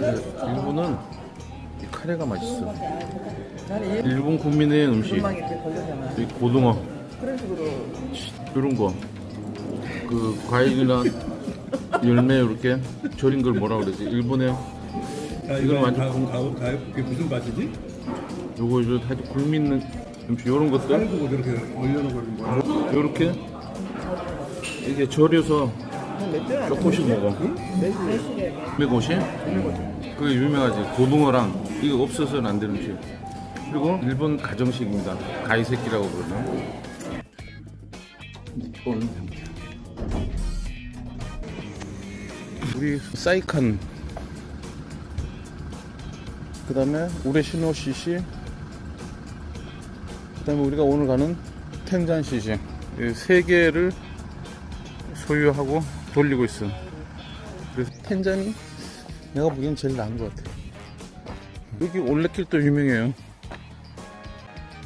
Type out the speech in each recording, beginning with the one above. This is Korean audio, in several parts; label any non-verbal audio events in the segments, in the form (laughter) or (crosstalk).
일본은 이 카레가 맛있어. 일본 국민의 음식. 이 고등어 이런 거. 그 과일이나 열매 이렇게 절인 걸 뭐라 그러지? 일본에 아, 이건 완전 완전 가고 가 이게 무슨 맛이지? 요거 이제 하여튼 국민 음식 이런 것들 살구고 저렇게 올려놓은 거야. 요렇게 이게 절여서 조금씩 먹어. 매고시? 그게 유명하지. 고등어랑 이거 없어서는 안 되는 음식. 그리고 일본 가정식입니다. 가이새끼라고 그러나. 일본 우리 사이칸 그 다음에 우레시노 시시 그 다음에 우리가 오늘 가는 텐잔 시시 이세 개를 소유하고 돌리고 있어 그래서 텐잔이 내가 보기엔 제일 나은 것 같아 여기 올레길도 유명해요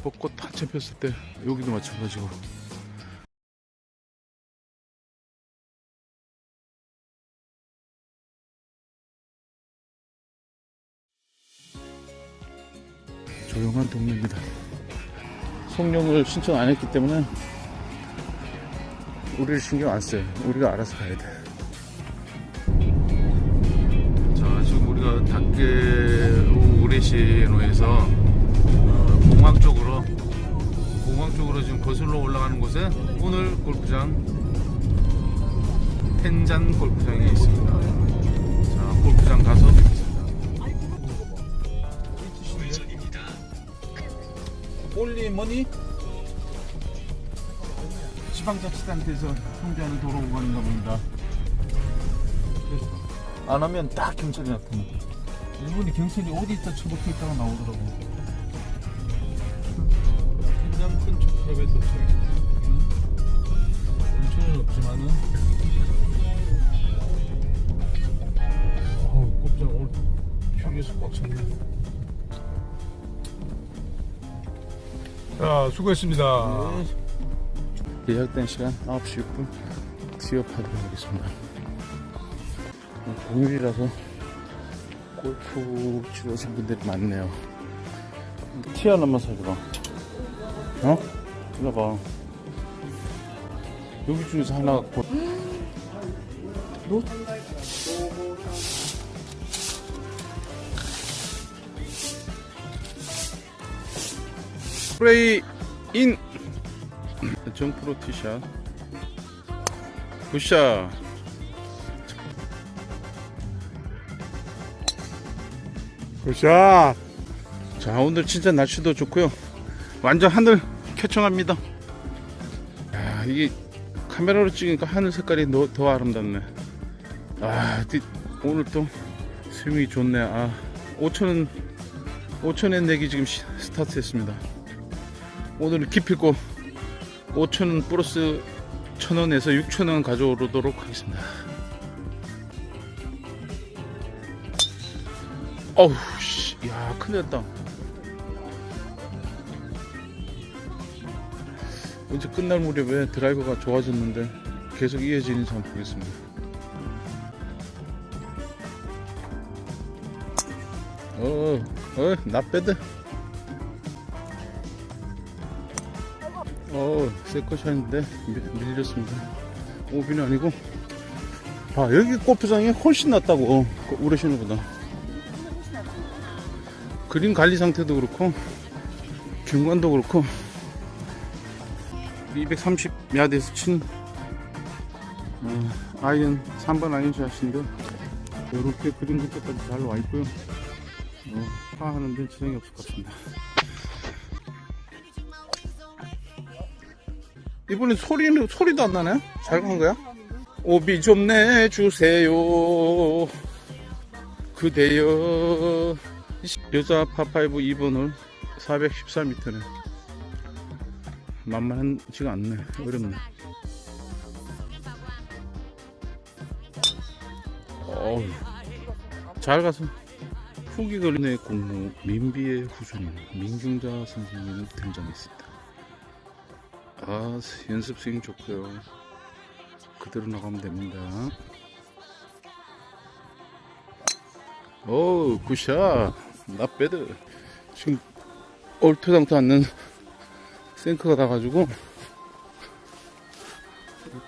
벚꽃 한참 폈을 때 여기도 마찬가지고 조용한 동네입니다 송룡을 신청 안 했기 때문에 우리를 신경 안 써요. 우리가 알아서 가야 돼. 우리가 닭계 우레시노에서 어, 공항 쪽으로 공항 쪽으로 지금 거슬러 올라가는 곳에 오늘 골프장 텐잔 골프장이 있습니다. 자, 골프장 가서 올리 머니 지방자치단체에서 통제하는 도로 구간인가 봅니다. 안 하면 딱 경찰이 나타나. 일본이 경찰이 어디 있다 처박혀 있다가 나오더라고. 굉장히 큰 족합에 도착했습니다. 여기는 엄청은 없지만은 어우 꼼짝 오늘 휴게소 꽉 찼네. 자, 수고했습니다. 예약된 시간 9시 6분 취업하도록 하겠습니다. 공휴일이라서 골프 치러 오신 분들이 많네요. 티 하나만 사주라. 어? 이거 봐. 여기 중에서 하나 골. 너? 프레이 인 정프로 티샷 굿샷 굿샷. 자 오늘 진짜 날씨도 좋고요. 완전 하늘 쾌청합니다. 야 이게 카메라로 찍으니까 하늘 색깔이 더, 더 아름답네. 아 디- 오늘 또 스윙이 좋네. 아 5천원 5천엔 내기 지금 시- 스타트 했습니다. 오늘은 기필코 5천원 플러스 1,000원에서 6천원 가져오도록 하겠습니다. 어우 씨, 야 큰일 났다 이제 끝날 무렵에 드라이버가 좋아졌는데 계속 이어지는지 한번 보겠습니다 어, 어, 나 빼드. 어, 세컷샷인데 밀- 밀렸습니다. 오비는 아니고. 아, 여기 골프장이 훨씬 낫다고. 우레시노보다. 그린 관리 상태도 그렇고, 경관도 그렇고, 230야드에서 친, 어, 아이언, 3번 아이언 샷인데, 이렇게 그린 끝까지 잘 와 있고요. 어, 파하는 데 지장이 없을 것 같습니다. 이번에 소리는 소리도 안 나네? 잘 간 거야? 오비 좀 내주세요. 그대여. 여자 파5 2번을 414m네. 만만하지가 않네. 어렵네. 어우, 잘 가서. 후기 걸린의 공모 민비의 후손인 민중자 선생님 등장했습니다. 아 연습 스윙 좋고요. 그대로 나가면 됩니다. 오 굿샷 나빼드 지금 얼토당토 않는 생크가 나가지고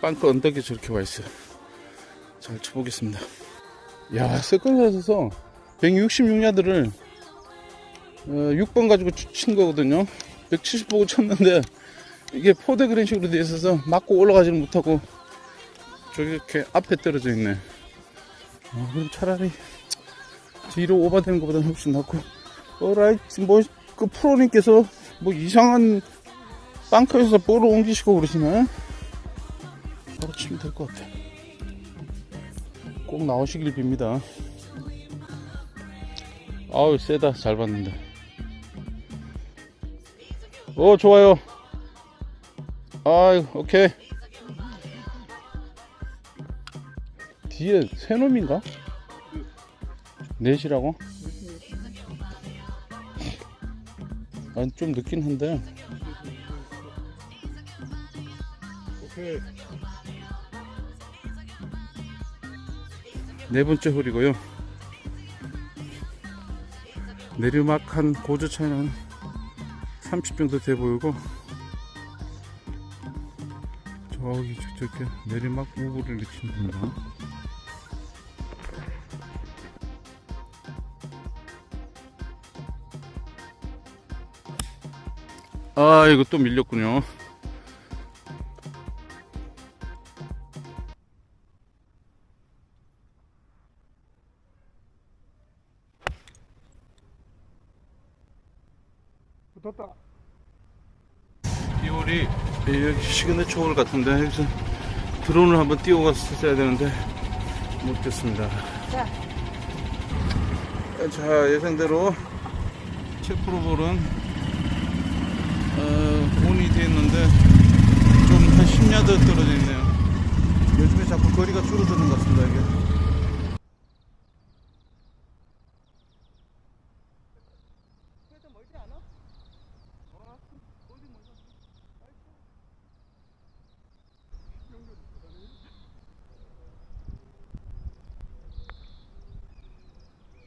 빵크 언덕에 저렇게 와 있어요. 잘 쳐보겠습니다. 야 세컨샷에서 166야드를 어, 6번 가지고 치- 친 거거든요. 170 보고 쳤는데 이게 포대 그린 식으로 돼 있어서 맞고 올라가지는 못하고 저기 이렇게 앞에 떨어져 있네. 아, 그럼 차라리 뒤로 오버되는 것보다 훨씬 낫고. 어라이 뭐그 프로님께서 뭐 이상한 빵커에서 볼을 옮기시고 그러시네. 바로 치면 될 것 같아. 꼭 나오시길 빕니다. 아우 세다. 잘 봤는데. 오 좋아요. 아이 오케이. 뒤에 새 놈인가? 넷이라고? 아니 좀 늦긴 한데 오케이. 네 번째 홀이고요 내리막 한 고저 차이는 30 정도 돼 보이고 저기 저- 저렇게 내리막 우부를 느끼는 겁니다 아 이거 또 밀렸군요 붙었다. 이 홀이 여기 시그네처 홀 같은데 여기서 드론을 한번 띄워갔어야 되는데 못됐습니다 자. 자 예상대로 체프로볼은 어, 온이 돼 있는데 좀 한 10야드 떨어져 있네요. 요즘에 자꾸 거리가 줄어드는 것 같습니다 이게 그래도 멀지 않아?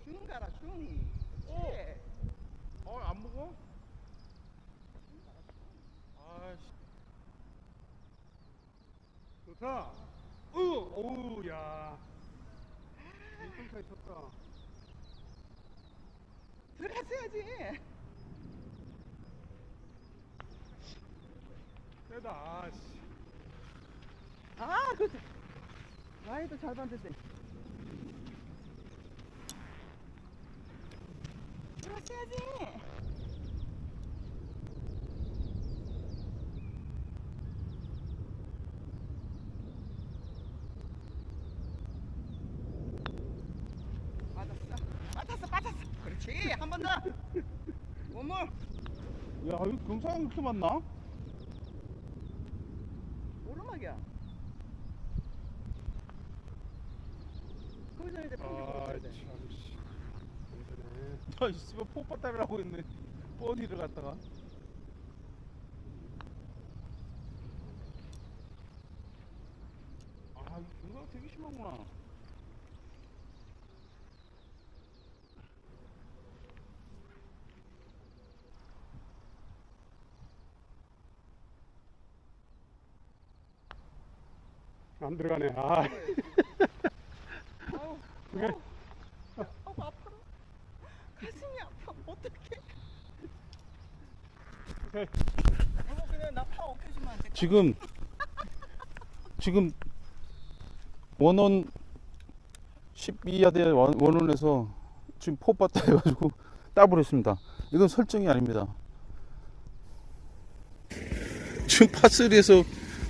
중 가라 중. 오. 어안 먹어? 아씨 좋다. 어, 오우, 야. 인통차에 쳤다. 들어갔어야지. 세다. 아, 씨. 아, 그. 아이도 잘 봤는데. 들어갔어야지. 맞았어. 맞았어, 맞았어. 그렇지. 한 번 더. 원몰. 야 이렇게 맞나? 오르막이야. 거기서 이제 평지 아, 보여야 참, 돼. 씨. 야 씨발 폭발다를 하고 있네 뻔히를 갔다가 아 이거 경상 되게 심하구나 안 들어가네. 아, 아우, 그게? 아우, 아우, 아파. 가슴이 아파. 어떡해. 오케이. 여보 그냥 나파 없애주면 안 돼? 지금 지금 원원 12야드 원- 원원에서 지금 포봤다 해가지고 따블 했습니다. 이건 설정이 아닙니다. 지금 파3에서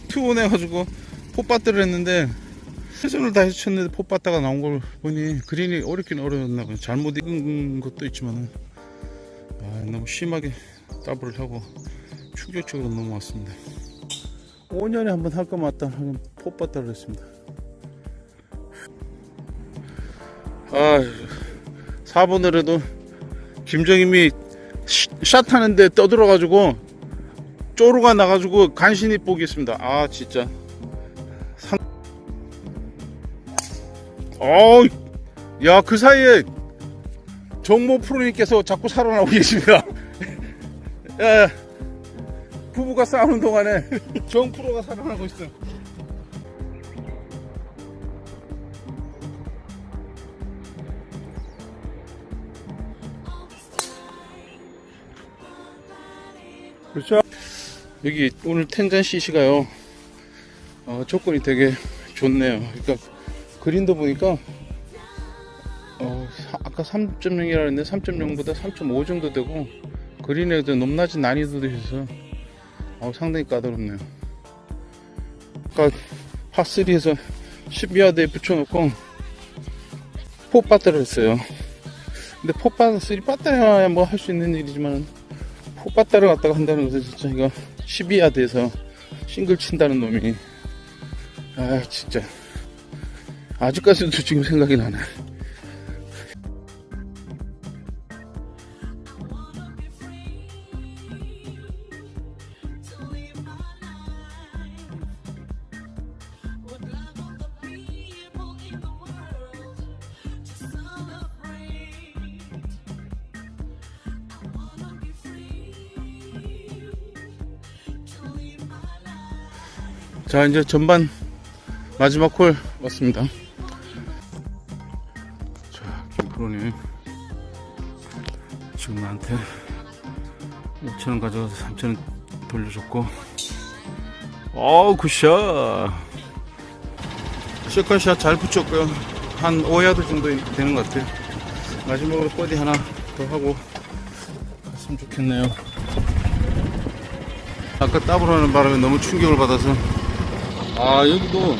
투온 해가지고 포빠트를 했는데 최선을 다해서 쳤는데 포빠따가 나온 걸 보니 그린이 어렵긴 어려웠나 봐요. 잘못 익은 것도 있지만은 아, 너무 심하게 더블을 하고 충격적으로 넘어왔습니다. 5년에 한 번할거 맞다 하면 포빠따를 했습니다. 아, 4번을 해도 김정임이 시- 샷 하는데 떠들어 가지고 쪼르가 나가지고 간신히 보겠습니다. 아, 진짜. 어우, 야, 그 사이에 정모 프로님께서 자꾸 살아나고 계십니다. (laughs) 예, 부부가 싸우는 동안에 (laughs) 정 프로가 살아나고 있어. 그렇죠? 여기 오늘 텐잔 CC가요 어, 조건이 되게 좋네요 그러니까 그린도 보니까 어, 사- 아까 3.0이라 했는데 3.0보다 3.5 정도 되고 그린에도 높낮이 난이도도 있어서 어, 상당히 까다롭네요. 아까 파3에서 12야드에 붙여놓고 포 빠따를 했어요. 근데 포 빠따 3 빠따야 뭐 할 수 있는 일이지만 포빠따를 갖다가 한다는 것은 진짜 이거 12야드에서 싱글 친다는 놈이. 아 진짜 아직까지도 지금 생각이 나네. 자 이제 전반 마지막 홀 왔습니다 5천원 가져가서 3천원 돌려줬고. 어우 굿샷. 세컨샷 잘 붙였고요. 한 5야드 정도 되는 것 같아요. 마지막으로 버디 하나 더 하고 갔으면 좋겠네요. 아까 따블 하는 바람에 너무 충격을 받아서. 아 여기도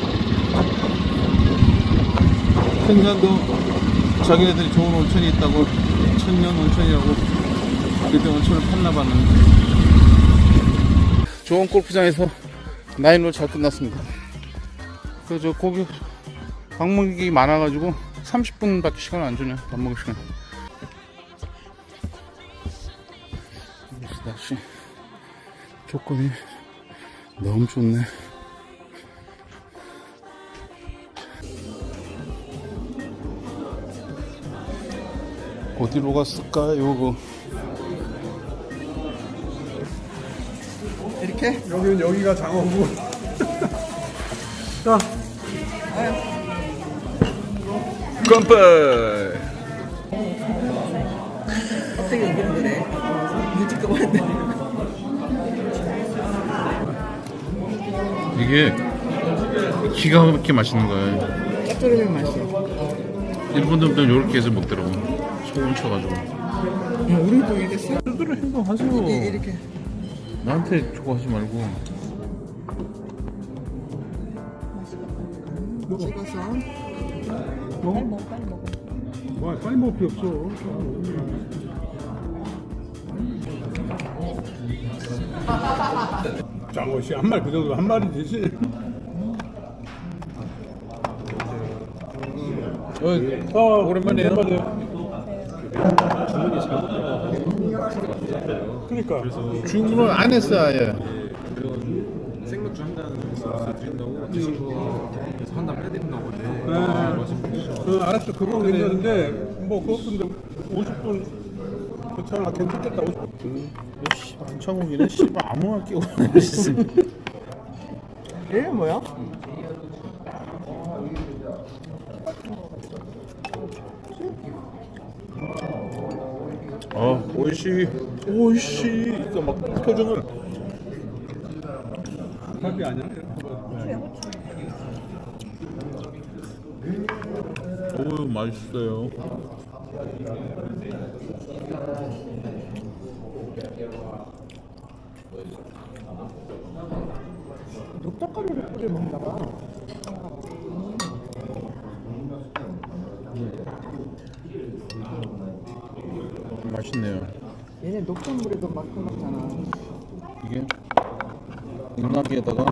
평산도 자기네들이 좋은 온천이 있다고 천년 온천이라고 그때 온천을 팠나봐는. 좋은 골프장에서 나인홀 잘 끝났습니다. 그저 고기 방문객이 많아가지고 30분밖에 시간 안 주네 밥 먹을 시간. 날씨. 조건이 너무 좋네. 어디로 갔을까요? 이렇게? 여기는 여기가 장어고. (laughs) 자, 깜빡! 어떻게 이기는 거래? 뮤직도 왔는데. 이게 기가 막히게 맛있는 거예요. 짭조름한 맛이야. 일본 놈들 이렇게 해서 먹더라고. 소금 쳐가지고. 응, 우리도 이렇게 써. 스스로 행동하세요. 이- 이렇게. 나한테 저거 하지 말고. 찍어서. 먹어. 와, 빨리 먹을 필요 없어. 장어씨 한 마리 그 정도 한 마리 되지. 어, 오랜만이에요. 그러니까. 주문을 안 했어, 아예. 네. 그 알았어 그거 괜찮은데 뭐 그것도 50분 괜찮아 괜찮겠다 50분 한창욱이네, 씨발, 아무나 끼고 얘 뭐야? 어, 오이씨, 오이씨. 막 표정을. 밥이 아니야? 오, 맛있어요. 녹젓가루를 뿌려 먹나 봐. 맛있네요. 얘네 녹전물에도 막 들어갔잖아. 이게 육나기에다가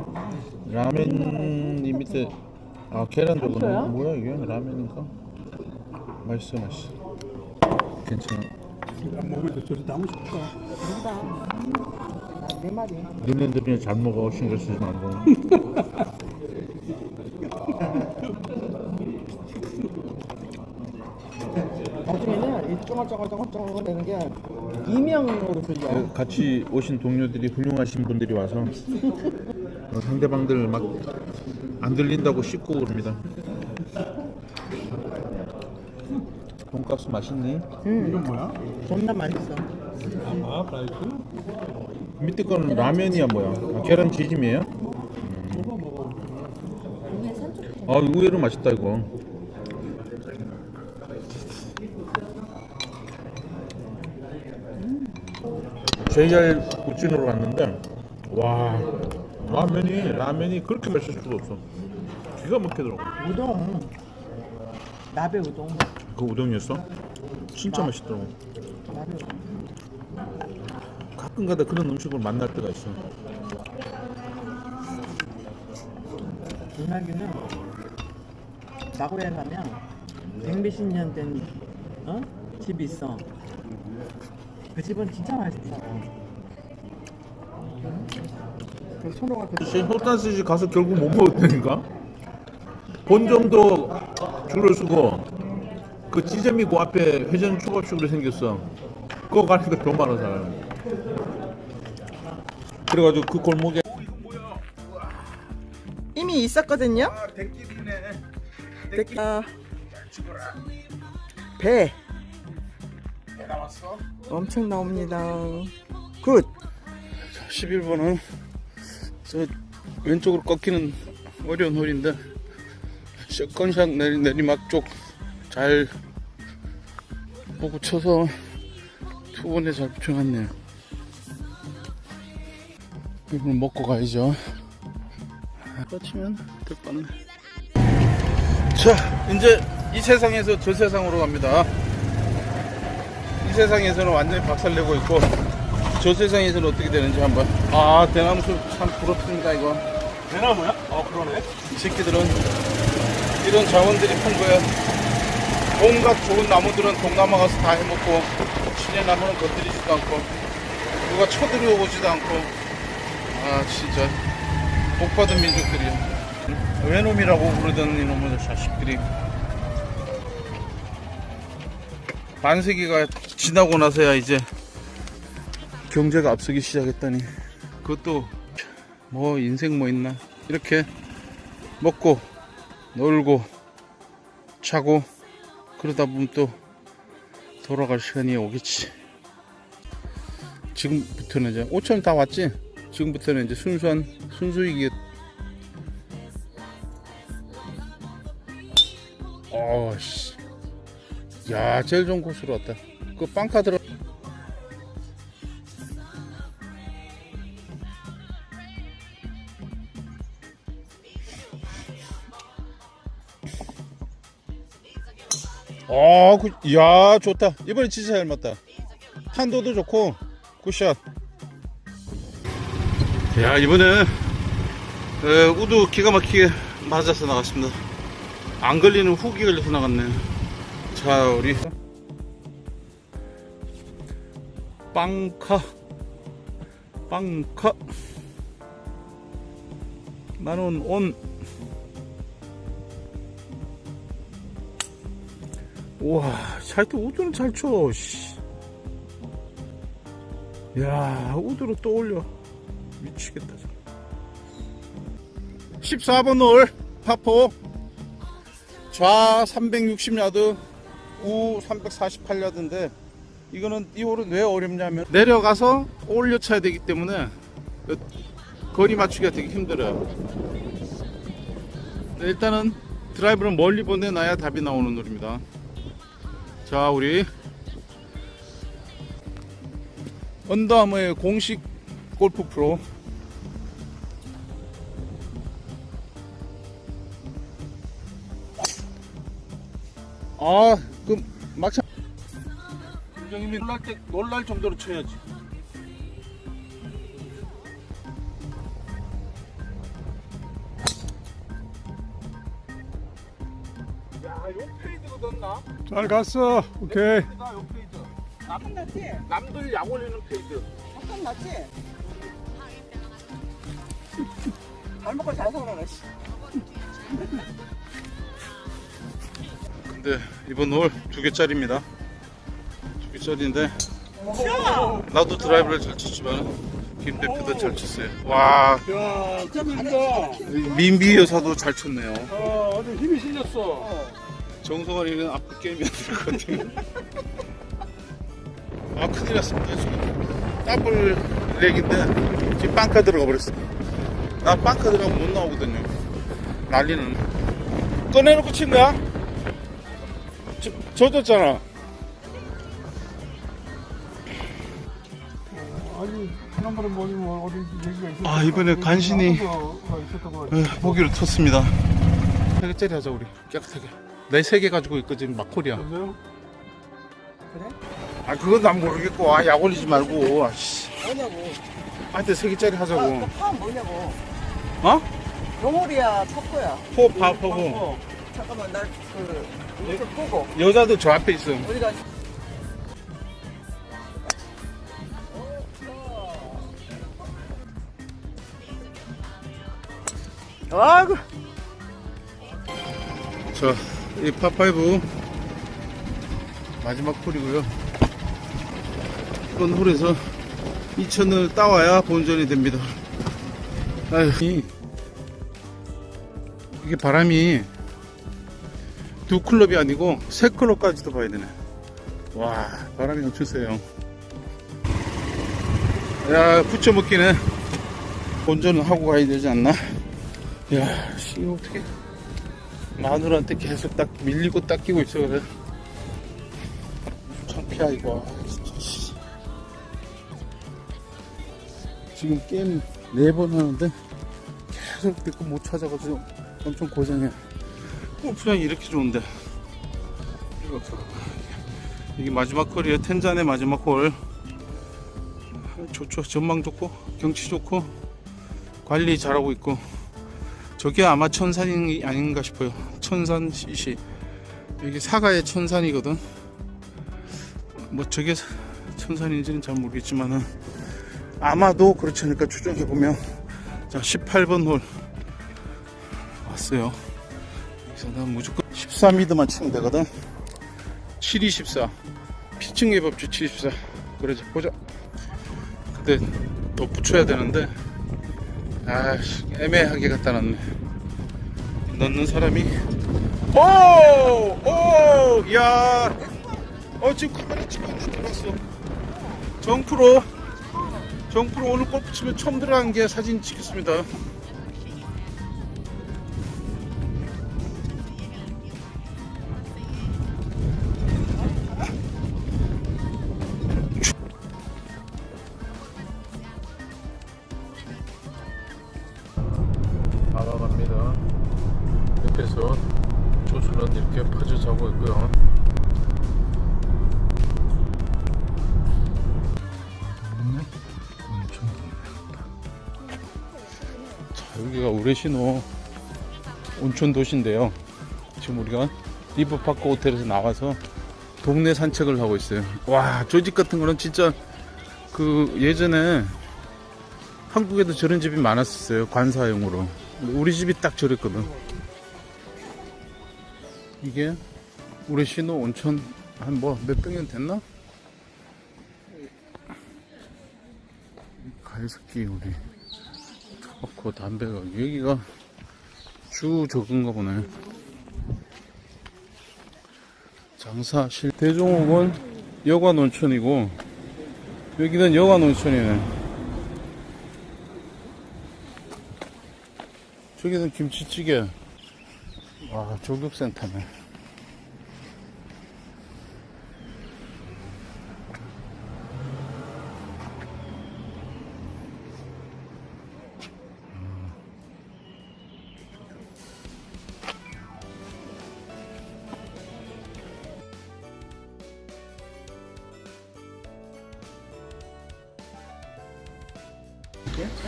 라면 이 밑에 아 계란 들어가 뭐야 이게 라면인가? 맛있어 맛있어. 괜찮아. 안 먹을 때 저리 담고 싶다 내 말이. 너네들 그냥 잘 먹어 신경 쓰지 말고. (laughs) 쩡얼쩡얼쩡얼쩡얼 되는 게 이명으로 들려. 같이 오신 동료들이 훌륭하신 분들이 와서 어, 상대방들 막 안 들린다고 씹고 그럽니다. 돈가스 맛있니? 이건 뭐야? 존나 맛있어. 아 라이스? 밑에 거는 라면이야 뭐야? 아, 계란 지짐이에요? 아 의외로 맛있다 이거. JR 우진으로 갔는데 와 라면이 라면이 그렇게 맛있을 수가 없어. 기가 막히더라고. 우동. 나베 우동. 그 우동이었어? 진짜 맛있더라고. 나베 우동. 가끔가다 그런 음식을 만날 때가 있어. 은하기는 나고야에 가면 백몇십 년된 어? 집이 있어. 그 집은 진짜 맛있어. 그 손호가 그 혹시 호탄스시 가서 결국 못 먹었다니까? 본점도 줄을 서고 그 찌재미 그 앞에 회전 초밥식으로 생겼어. 그거 가니까 더 많아 사람. 그래가지고 그 골목에 이미 있었거든요. 됐다. 배 배 나왔어? 엄청 나옵니다. 굿. 11번은 저 왼쪽으로 꺾이는 어려운 홀인데 샷건샷 내리, 내리막 쪽 잘 보고 쳐서 투번에 잘 붙여놨네요 이걸 먹고 가야죠 뻗치면 될 뻔네 자 이제 이 세상에서 저 세상으로 갑니다 이 세상에서는 완전히 박살내고 있고 저 세상에서는 어떻게 되는지 한번. 아 대나무 숲참 부럽습니다 이거. 대나무야? 어 그러네. 이 새끼들은 이런 자원들이 풍부해 온갖 좋은 나무들은 동남아 가서 다 해먹고 신의 나무는 건드리지도 않고 누가 쳐들어오지도 않고. 아 진짜. 복 받은 민족들이야. 외놈이라고 부르던 이놈의 자식들이. 반세기가 지나고 나서야 이제 경제가 앞서기 시작했다니. 그것도 뭐 인생 뭐 있나? 이렇게 먹고 놀고 자고 그러다 보면 또 돌아갈 시간이 오겠지. 지금부터는 이제 5천 다 왔지? 지금부터는 이제 순수한 순수이기 어씨. 야 제일 좋은 코스로 왔다 그 빵카 들어 아, 그, 야, 좋다. 이번에 진짜 잘 맞다. 탄도도 좋고, 굿샷. 야, 이번에, 에, 우드 기가 막히게 맞아서 나갔습니다. 안 걸리는 훅이 걸려서 나갔네. 자, 우리. 빵카. 빵카. 만원 온. 우와, 차이트 우드는 잘 쳐, 씨. 야, 우드로 또 올려. 미치겠다, 저. 14번 홀, 파포. 좌 360야드, 우 348야드인데, 이거는, 이 홀은 왜 어렵냐면, 내려가서 올려 쳐야 되기 때문에, 그 거리 맞추기가 되게 힘들어요. 네, 일단은 드라이브를 멀리 보내놔야 답이 나오는 홀입니다. 자 우리 언더아머의 공식 골프 프로 아 그 막차 김정님이 놀랄 때 놀랄 정도로 쳐야지 넣나? 잘 갔어 오케이 페이드다 페이드 났지? 남들 약 올리는 페이드 아픈 났지? 잘 먹고 잘 살아라 씨. 근데 이번 홀 두 개짜리입니다. 썰인데 나도 드라이브를 잘 쳤지만 김 대표도 잘 쳤어요. 와 야, 깜짝이야. 민비 여사도 잘 쳤네요. 아, 아주 힘이 실렸어. 정성환이는 앞으로 게임이 안 될 것 같아요. 아 큰일 났습니다 지금 더블 렉인데 지금 빵카 들어가 버렸어. 나 빵카 들어가면 못 나오거든요. 난리는. 꺼내놓고 친 거야? 저, 젖었잖아. 지난번에 뭐니 뭐 어디 얘기가 있었어. 아, 이번에 간신히- 보기를 텄습니다. 세 개짜리 하자 우리 깨끗하게. 내세개 가지고 있고 지금 막콜이야. 그래요? 아 그건 난 모르겠고 아 약 올리지 말고. 아 씨. 뭐냐고. 하여튼 세 개짜리 하자고. 파 뭐냐고. 어? 영월이야, 첩보야. 호흡 파하고 어. 잠깐만, 날 그, 이렇게 보고. 여자도 저 앞에 있어. 어디가 아이고 자, 이 파5 마지막 홀이고요. 이번 홀에서 2천을 따와야 본전이 됩니다. 아유, 이- 이게 바람이 두 클럽이 아니고 세 클럽까지도 봐야 되네. 와, 바람이 엄청 세요. 야, 붙여 먹기는 본전을 하고 가야 되지 않나? 야, 씨, 이거 어떻게. 마누라한테 계속 딱 밀리고 닦이고 있어 그래. 창피하 이거. 지금 게임 네 번 하는데 계속 내거 못 찾아가지고 엄청 고생해. 골프장이 이렇게 좋은데. 이게 마지막 홀이에요. 텐잔의 마지막 홀. 좋죠. 전망 좋고 경치 좋고 관리 잘하고 있고 저게 아마 천산이 아닌가 싶어요. 천산 CC. 여기 사가의 천산이거든. 뭐 저게 천산인지는 잘 모르겠지만은 아마도 그렇지 않을까 추정해 보면 자 18번 홀 왔어요. 여기서 난 무조건 13미드만 치면 되거든. 7, 2, 14. 피칭의 법칙 7, 24. 그러자 보자. 근데 더 붙여야 되는데 아씨 애매하게 갖다 놨네. 넣는 사람이? 오오! 야! 어, 지금 카메라 찍었는데 들어갔어. 정프로. 정프로 오늘 골프 치면 처음 들어간 게 사진 찍겠습니다. 우레시노 온천 도시인데요. 지금 우리가 리버파크 호텔에서 나와서 동네 산책을 하고 있어요. 와, 저 집 같은 거는 진짜 그 예전에 한국에도 저런 집이 많았었어요. 관사용으로. 우리 집이 딱 저랬거든. 이게 우리 신호 온천 한 뭐몇 병이 됐나? 가해석기 우리 토바코 담배가 여기가 주 적은가 보네. 장사실 대종옥은 여관 온천이고 여기는 여관 온천이네. 저기는 김치찌개. 와, 조격센터네.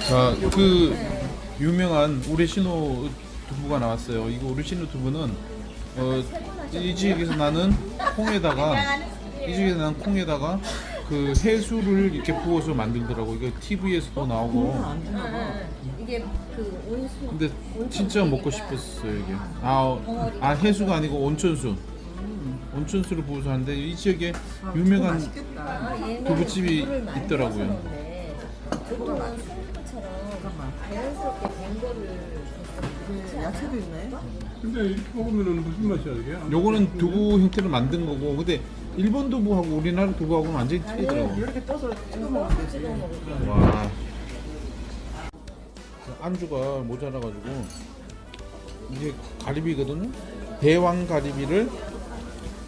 자, 그 유명한 우레시노 두부가 나왔어요. 이거 우레시노 두부는 어, 이 지역에서 나는 콩에다가 이 지역에서 나는 콩에다가 그 해수를 이렇게 부어서 만들더라고. 이거 TV에서도 나오고. 이게 그 온수 근데 진짜 먹고 싶었어요 이게. 아, 어, 아 해수가 아니고 온천수. 온천수를 보고서 하는데 이 지역에 유명한 두부집이 있더라고요. 보통은 순두부처럼 자연스럽게 된 거를 야채도 있네. 근데 이렇게 먹으면 무슨 맛이야 이게? 요거는 두부 형태로 만든 거고 근데 일본 두부하고 우리나라 두부하고는 완전히 틀리더라고. 이렇게 떠서 찍어 먹으면 되지. 와. 안주가 모자라가지고 이게 가리비거든요. 대왕 가리비를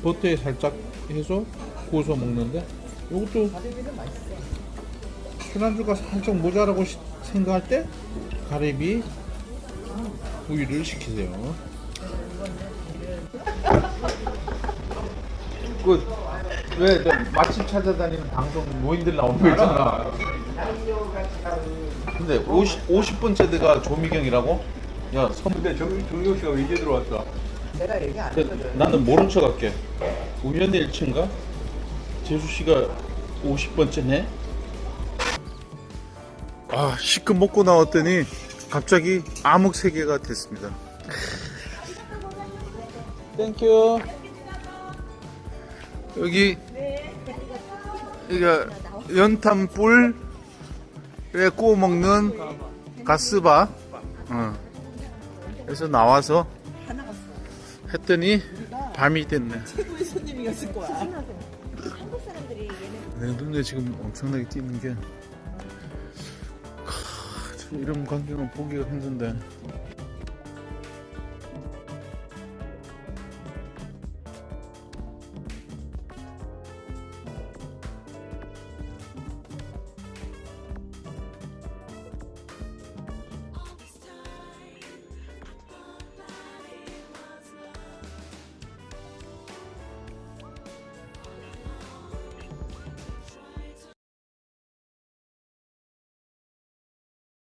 버터에 살짝 해서 구워서 먹는데 이것도 술안주가 살짝 모자라고 시- 생각할 때 가리비 우유를 시키세요. (laughs) 그 왜 맛집 찾아다니는 방송 노인들 나오는 거 있잖아. 근데 50 50번째가 조미경이라고? 야, 선 근데 정, 정경 씨가 이제 들어왔어. 내가 얘기 안 했거든. 나는 모른 척 할게. 우연의 일치인가? 재수 씨가 50번째네. 아 시큼 먹고 나왔더니 갑자기 암흑 세계가 됐습니다. 땡큐. 여기 여기가 연탄 뿔에 구워 먹는 가스바. 어. 그래서 나와서 했더니 밤이 됐네. 손님이었을 거야. 내 눈에 지금 엄청나게 띄는 게 이런 광경은 보기가 힘든데